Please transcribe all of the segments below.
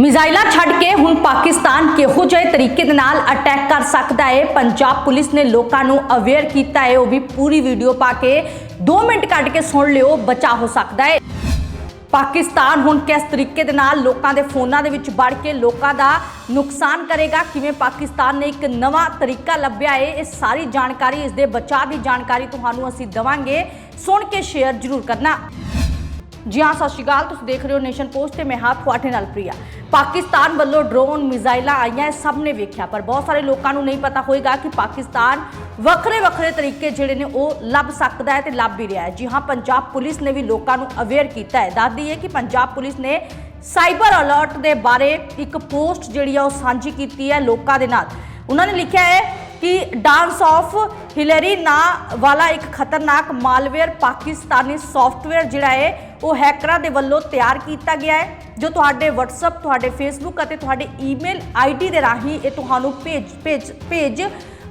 ਮਿਜ਼ਾਈਲਾਂ ਛੱਡ ਕੇ ਹੁਣ ਪਾਕਿਸਤਾਨ ਕਿਹੋ ਜਿਹੇ ਤਰੀਕੇ ਦੇ ਨਾਲ ਅਟੈਕ ਕਰ ਸਕਦਾ ਹੈ? ਪੰਜਾਬ ਪੁਲਿਸ ਨੇ ਲੋਕਾਂ ਨੂੰ ਅਵੇਅਰ ਕੀਤਾ ਹੈ। ਉਹ ਵੀ ਪੂਰੀ ਵੀਡੀਓ ਪਾ ਕੇ 2 ਮਿੰਟ ਕੱਢ ਕੇ ਸੁਣ ਲਿਓ, ਬਚਾ ਹੋ ਸਕਦਾ ਹੈ। ਪਾਕਿਸਤਾਨ ਹੁਣ ਕਿਸ ਤਰੀਕੇ ਦੇ ਨਾਲ ਲੋਕਾਂ ਦੇ ਫੋਨਾਂ ਦੇ ਵਿੱਚ ਵੜ ਕੇ ਲੋਕਾਂ ਦਾ ਨੁਕਸਾਨ ਕਰੇਗਾ? ਕਿਵੇਂ ਪਾਕਿਸਤਾਨ ਨੇ ਇੱਕ ਨਵਾਂ ਤਰੀਕਾ ਲੱਭਿਆ ਹੈ? ਇਹ ਸਾਰੀ ਜਾਣਕਾਰੀ, ਇਸ ਦੇ ਬਚਾਅ ਦੀ ਜਾਣਕਾਰੀ ਤੁਹਾਨੂੰ ਅਸੀਂ ਦਵਾਂਗੇ। ਸੁਣ ਕੇ ਸ਼ੇਅਰ ਜ਼ਰੂਰ ਕਰਨਾ। ਜੀ ਹਾਂ, ਸਤਿ ਸ਼੍ਰੀ ਅਕਾਲ। ਤੁਸੀਂ ਦੇਖ ਰਹੇ ਹੋ ਨੇਸ਼ਨ ਪੋਸਟ ਤੇ ਮੈਂ ਹਾਂ ਤੁਹਾਡੇ ਨਾਲ ਪ੍ਰਿਆ। ਪਾਕਿਸਤਾਨ ਵੱਲੋਂ ਡਰੋਨ ਮਿਜ਼ਾਈਲਾਂ ਆਈਆਂ, ਇਹ ਸਭ ਨੇ ਵੇਖਿਆ, ਪਰ ਬਹੁਤ ਸਾਰੇ ਲੋਕਾਂ ਨੂੰ ਨਹੀਂ ਪਤਾ ਹੋਏਗਾ ਕਿ ਪਾਕਿਸਤਾਨ ਵੱਖਰੇ ਵੱਖਰੇ ਤਰੀਕੇ ਜਿਹੜੇ ਨੇ ਉਹ ਲੱਭ ਸਕਦਾ ਹੈ ਤੇ ਲੱਭ ਵੀ ਰਿਹਾ ਹੈ। ਜੀ ਹਾਂ, ਪੰਜਾਬ ਪੁਲਿਸ ਨੇ ਵੀ ਲੋਕਾਂ ਨੂੰ ਅਵੇਅਰ ਕੀਤਾ ਹੈ। ਦੱਸਦੀ ਹੈ ਕਿ ਪੰਜਾਬ ਪੁਲਿਸ ਨੇ ਸਾਈਬਰ ਅਲਰਟ ਦੇ ਬਾਰੇ ਇੱਕ ਪੋਸਟ ਜਿਹੜੀ ਆ ਉਹ ਸਾਂਝੀ ਕੀਤੀ ਹੈ ਲੋਕਾਂ ਦੇ ਨਾਲ। ਉਹਨਾਂ ਨੇ ਲਿਖਿਆ ਹੈ ਕਿ ਡਾਂਸ ਆਫ ਹਿਲਰੀ ਨਾਂ ਵਾਲਾ ਇੱਕ ਖਤਰਨਾਕ ਮਾਲਵੇਅਰ ਪਾਕਿਸਤਾਨੀ ਸੌਫਟਵੇਅਰ ਜਿਹੜਾ ਹੈ, ਉਹ ਹੈਕਰਾਂ ਦੇ ਵੱਲੋਂ ਤਿਆਰ ਕੀਤਾ ਗਿਆ ਹੈ, ਜੋ ਤੁਹਾਡੇ WhatsApp, ਤੁਹਾਡੇ Facebook ਅਤੇ ਤੁਹਾਡੇ ਈਮੇਲ ਆਈਡੀ ਦੇ ਰਾਹੀਂ ਇਹ ਤੁਹਾਨੂੰ ਭੇਜ ਭੇਜ ਭੇਜ,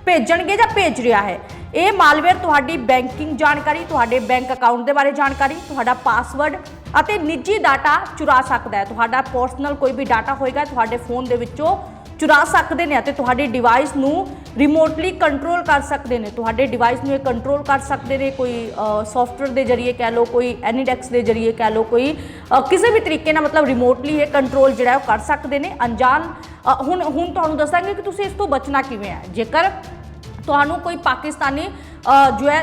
ਭੇਜਣਗੇ ਜਾਂ ਭੇਜ ਰਿਹਾ ਹੈ। ਇਹ ਮਾਲਵੇਅਰ ਤੁਹਾਡੀ ਬੈਂਕਿੰਗ ਜਾਣਕਾਰੀ, ਤੁਹਾਡੇ ਬੈਂਕ ਅਕਾਊਂਟ ਦੇ ਬਾਰੇ ਜਾਣਕਾਰੀ, ਤੁਹਾਡਾ ਪਾਸਵਰਡ ਅਤੇ ਨਿੱਜੀ ਡਾਟਾ ਚੁਰਾ ਸਕਦਾ ਹੈ। ਤੁਹਾਡਾ ਪਰਸਨਲ ਕੋਈ ਵੀ ਡਾਟਾ ਹੋਏਗਾ, ਤੁਹਾਡੇ ਫੋਨ ਦੇ ਵਿੱਚੋਂ ਚੁਰਾ ਸਕਦੇ ਨੇ ਅਤੇ ਤੁਹਾਡੇ ਡਿਵਾਈਸ ਨੂੰ ਰਿਮੋਟਲੀ ਕੰਟਰੋਲ ਕਰ ਸਕਦੇ ਨੇ। ਤੁਹਾਡੇ ਡਿਵਾਈਸ ਨੂੰ ਇਹ ਕੰਟਰੋਲ ਕਰ ਸਕਦੇ ਨੇ ਕੋਈ ਸੌਫਟਵੇਅਰ ਦੇ ਜ਼ਰੀਏ ਕਹਿ ਲਓ ਕੋਈ ਐਨੀਡੈਕਸ ਦੇ ਜ਼ਰੀਏ ਕਹਿ ਲਓ ਕੋਈ ਕਿਸੇ ਵੀ ਤਰੀਕੇ ਨਾਲ ਮਤਲਬ ਰਿਮੋਟਲੀ ਇਹ ਕੰਟਰੋਲ ਜਿਹੜਾ ਉਹ ਕਰ ਸਕਦੇ ਨੇ। ਅਣਜਾਣ ਹੁਣ ਹੁਣ ਤੁਹਾਨੂੰ ਦੱਸਾਂਗੇ ਕਿ ਤੁਸੀਂ ਇਸ ਤੋਂ ਬਚਣਾ ਕਿਵੇਂ ਹੈ। ਜੇਕਰ ਤੁਹਾਨੂੰ ਕੋਈ ਪਾਕਿਸਤਾਨੀ ਜੋ ਹੈ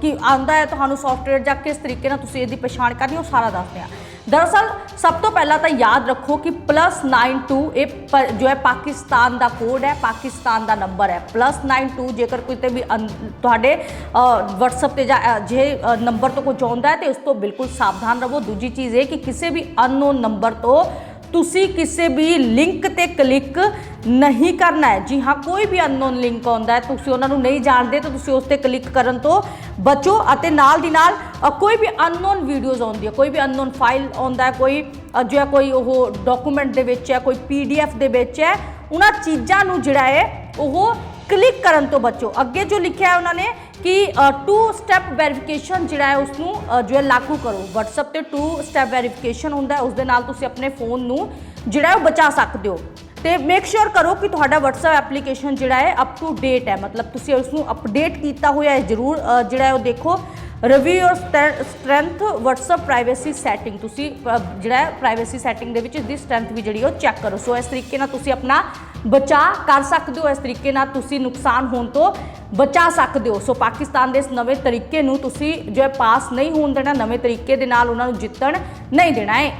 ਕਿ ਅ, ਆਂਦਾ ਹੈ ਤੁਹਾਨੂੰ ਸੌਫਟਵੇਅਰ ਜਾਂ ਕਿਸ ਤਰੀਕੇ ਨਾਲ ਤੁਸੀਂ ਇਹਦੀ ਪਛਾਣ ਕਰਨੀ ਉਹ ਸਾਰਾ ਦੱਸਦੇ ਆ ਦਰਅਸਲ ਸਭ ਤੋਂ ਪਹਿਲਾਂ ਤਾਂ ਯਾਦ ਰੱਖੋ ਕਿ +92 ਇਹ ਪ- ਜੋ ਹੈ ਪਾਕਿਸਤਾਨ ਦਾ ਕੋਡ ਹੈ ਪਾਕਿਸਤਾਨ ਦਾ ਨੰਬਰ ਹੈ +92 ਜੇਕਰ ਕੋਈ ਤੇ ਵੀ ਅਨ- ਤੁਹਾਡੇ ਅ, WhatsApp ਤੇ ਜਾਂ ਅ, ਜੇ ਅ, ਨੰਬਰ ਤੋਂ ਕੁਝ ਆਉਂਦਾ ਹੈ ਤੇ ਉਸ ਤੋਂ ਬਿਲਕੁਲ ਸਾਵਧਾਨ ਰਹੋ ਦੂਜੀ ਚੀਜ਼ ਇਹ ਕਿ ਕਿਸੇ ਵੀ ਅਨਨੋਨ ਨੰਬਰ ਤੋਂ ਤੁਸੀਂ ਕਿਸੇ ਵੀ ਲਿੰਕ ਤੇ ਕਲਿੱਕ ਨਹੀਂ ਕਰਨਾ ਹੈ। ਜੀ ਹਾਂ ਕੋਈ ਵੀ ਅਨਨੋਨ ਲਿੰਕ ਆਉਂਦਾ ਹੈ ਤੁਸੀਂ ਉਹਨਾਂ ਨੂੰ ਨਹੀਂ ਜਾਣਦੇ ਤਾਂ ਤੁਸੀਂ ਉਸ ਤੇ ਕਲਿੱਕ ਕਰਨ ਤੋਂ ਬਚੋ ਅਤੇ ਨਾਲ ਦੀ ਨਾਲ ਕੋਈ ਵੀ ਅਨਨੋਨ ਵੀਡੀਓਜ਼ ਆਉਂਦੀ ਹੈ ਕੋਈ ਵੀ ਅਨਨੋਨ ਫਾਈਲ ਆਉਂਦਾ ਹੈ ਕੋਈ ਅ, ਜੋ ਕੋਈ ਉਹ ਡਾਕੂਮੈਂਟ ਦੇ ਵਿੱਚ ਹੈ ਕੋਈ ਪੀਡੀਐਫ ਦੇ ਵਿੱਚ ਹੈ ਉਹਨਾਂ ਚੀਜ਼ਾਂ ਨੂੰ ਜਿਹੜਾ ਹੈ ਉਹ ਕਲਿੱਕ ਕਰਨ ਤੋਂ ਬਚੋ। ਅੱਗੇ ਜੋ ਲਿਖਿਆ ਹੈ ਉਹਨਾਂ ਨੇ ਕਿ ਟੂ ਸਟੈਪ ਵੈਰੀਫਿਕੇਸ਼ਨ ਜਿਹੜਾ ਹੈ ਉਸ ਨੂੰ ਜੋ ਹੈ ਲਾਗੂ ਕਰੋ। WhatsApp ਤੇ ਟੂ ਸਟੈਪ ਵੈਰੀਫਿਕੇਸ਼ਨ ਹੁੰਦਾ ਹੈ ਉਸ ਦੇ ਨਾਲ ਤੁਸੀਂ ਆਪਣੇ ਫੋਨ ਨੂੰ ਜਿਹੜਾ ਉਹ ਬਚਾ ਸਕਦੇ ਹੋ। ਤੇ ਮੇਕ ਸ਼ੋਰ ਕਰੋ ਕਿ ਤੁਹਾਡਾ WhatsApp ਐਪਲੀਕੇਸ਼ਨ ਜਿਹੜਾ ਹੈ ਅਪ ਟੂ ਡੇਟ ਹੈ। ਮਤਲਬ ਤੁਸੀਂ ਉਸ ਨੂੰ ਅਪਡੇਟ ਕੀਤਾ ਹੋਇਆ ਹੈ ਜ਼ਰੂਰ ਜਿਹੜਾ ਉਹ ਦੇਖੋ। Review your strength WhatsApp privacy setting ਤੁਸੀਂ ਜਿਹੜਾ ਪ੍ਰਾਈਵੇਸੀ ਸੈਟਿੰਗ ਦੇ ਵਿੱਚ ਇਸ ਦੀ ਸਟਰੈਂਥ ਵੀ ਜਿਹੜੀ ਉਹ ਚੈੱਕ ਕਰੋ। ਸੋ ਇਸ ਤਰੀਕੇ ਨਾਲ ਤੁਸੀਂ ਆਪਣਾ ਬਚਾਅ ਕਰ ਸਕਦੇ ਹੋ। ਇਸ ਤਰੀਕੇ ਨਾਲ ਤੁਸੀਂ ਨੁਕਸਾਨ ਹੋਣ ਤੋਂ ਬਚਾ ਸਕਦੇ ਹੋ। ਸੋ ਪਾਕਿਸਤਾਨ ਦੇ ਇਸ ਨਵੇਂ ਤਰੀਕੇ ਨੂੰ ਤੁਸੀਂ ਜੋ ਹੈ ਪਾਸ ਨਹੀਂ ਹੋਣ ਦੇਣਾ, ਨਵੇਂ ਤਰੀਕੇ ਦੇ ਨਾਲ ਉਹਨਾਂ ਨੂੰ ਜਿੱਤਣ ਨਹੀਂ ਦੇਣਾ ਹੈ।